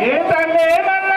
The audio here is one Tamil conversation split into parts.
ఏ తల్లి ఏమన్నా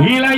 Y la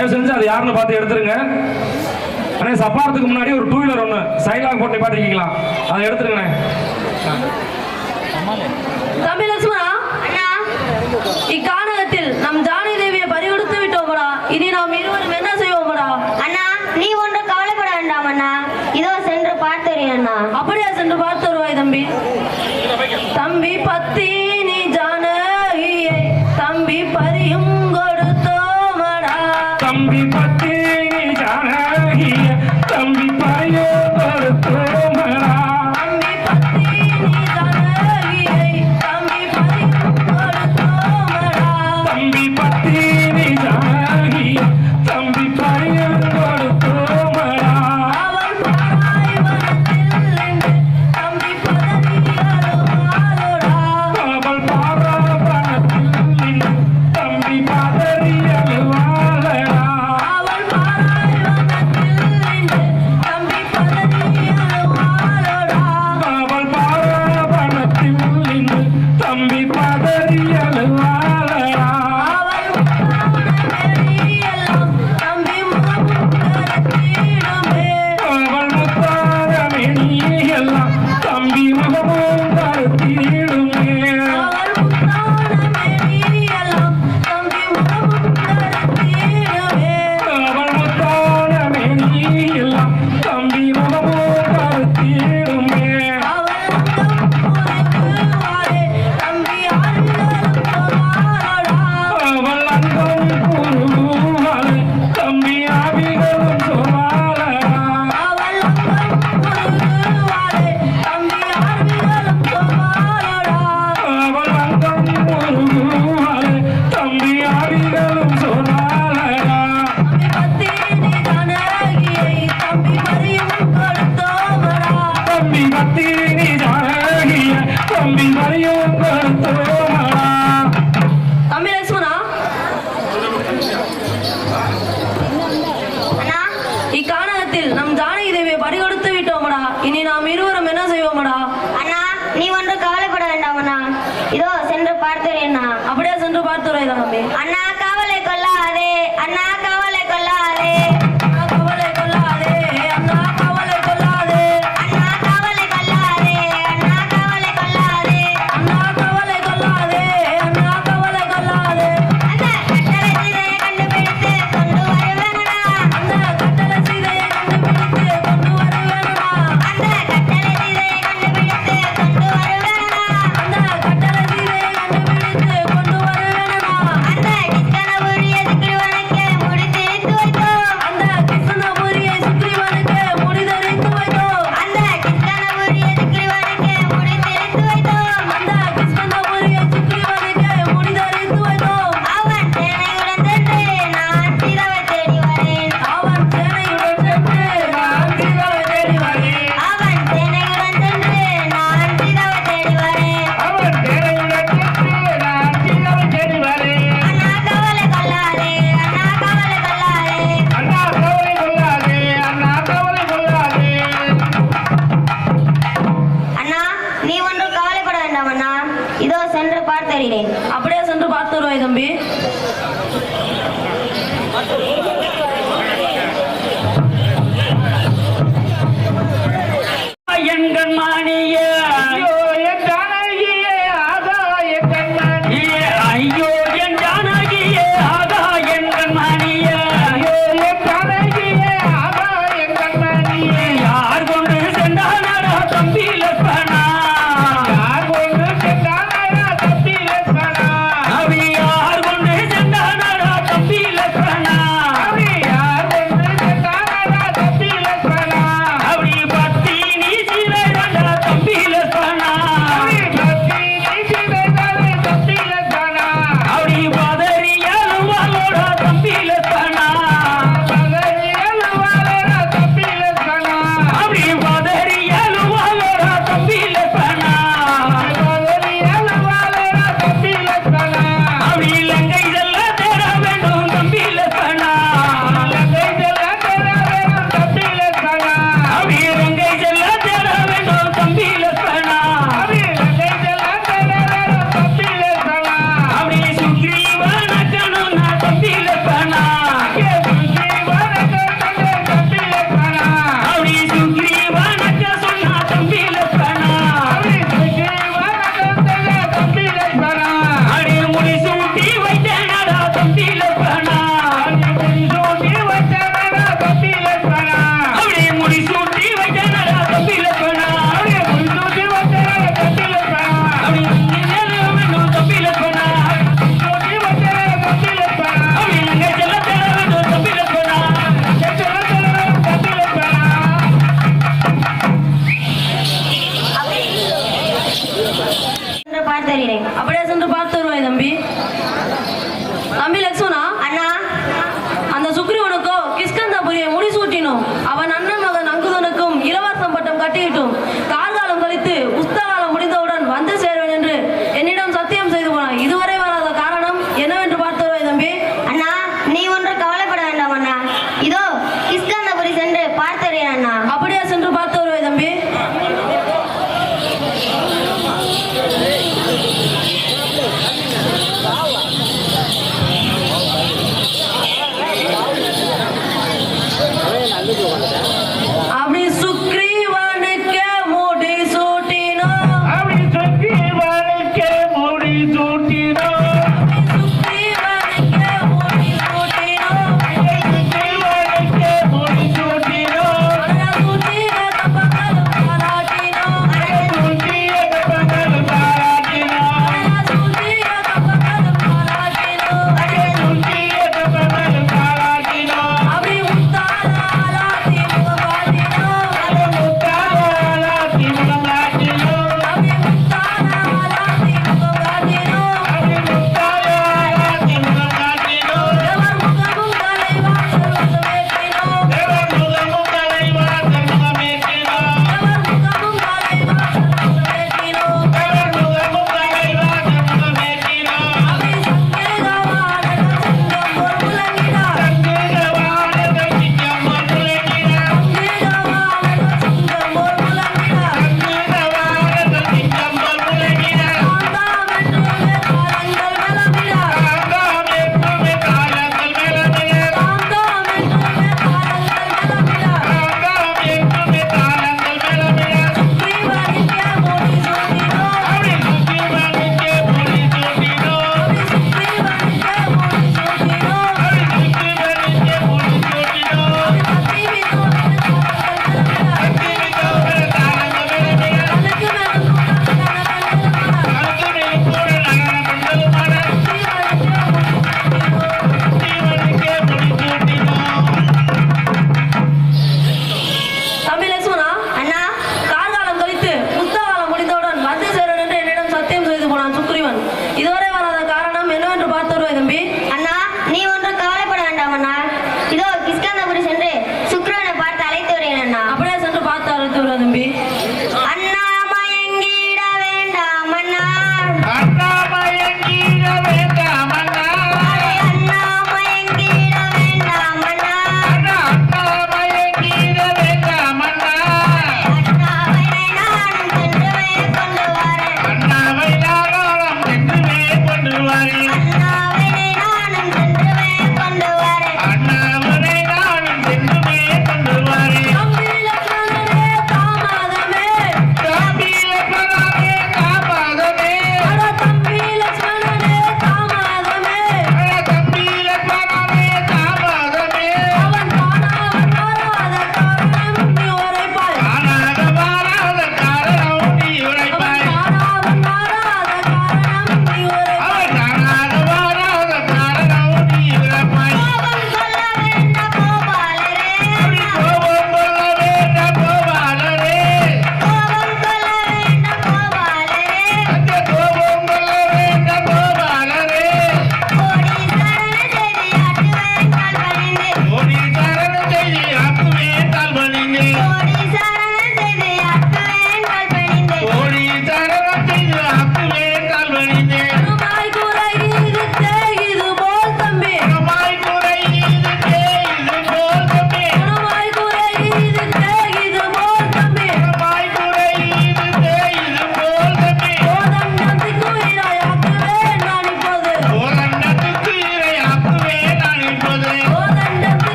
தயவு செஞ்சு அது யாருன்னு பார்த்து எடுத்துருங்க. அண்ணே சப்பாரத்துக்கு முன்னாடி ஒரு டூ வீலர் ஒன்று சைலாக் போட்டு பார்த்துருக்கீங்களா அதை எடுத்துருங்கண்ணே. இக்காலகத்தில் நம் ஜானகி தேவியை பறிகொடுத்து விட்டோமடா. இனி நாம் இருவரும் என்ன செய்வோமடா? அண்ணா நீ ஒன்று கவலைப்பட வேண்டாம் அண்ணா. இதோ சென்று பார்த்தறிய அண்ணா. அப்படியா சென்று பார்த்து வருவாய் தம்பி? தம்பி பத்தி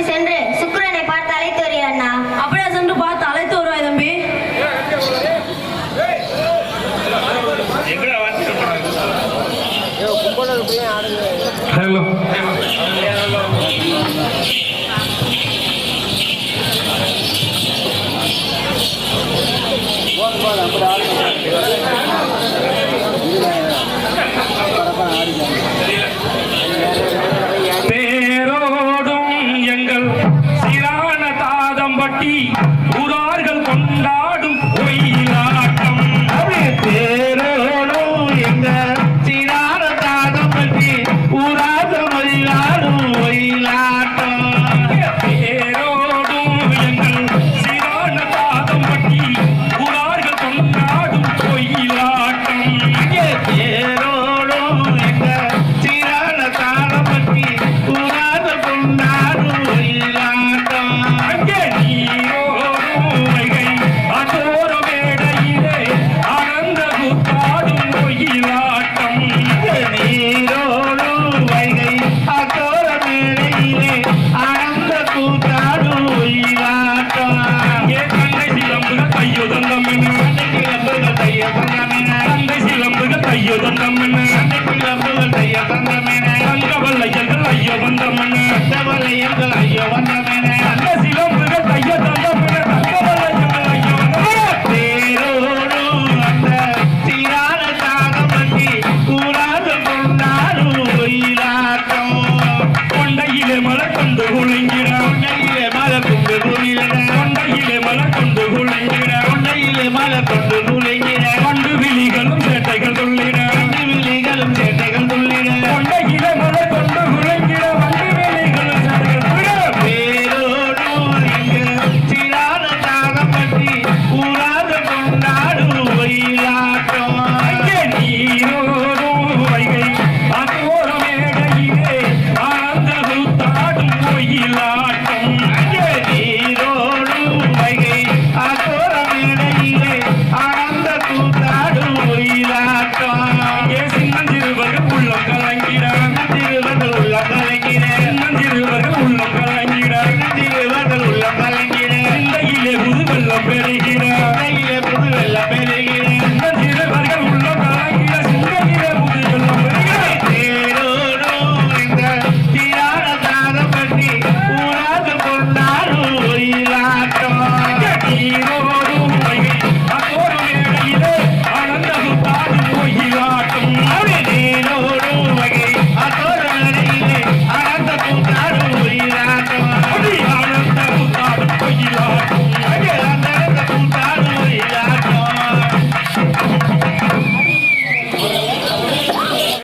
சென்று சுக்கரனை பார்த்து அழைத்து வருகிறார் அப்படி சென்று பார்த்து அழைத்து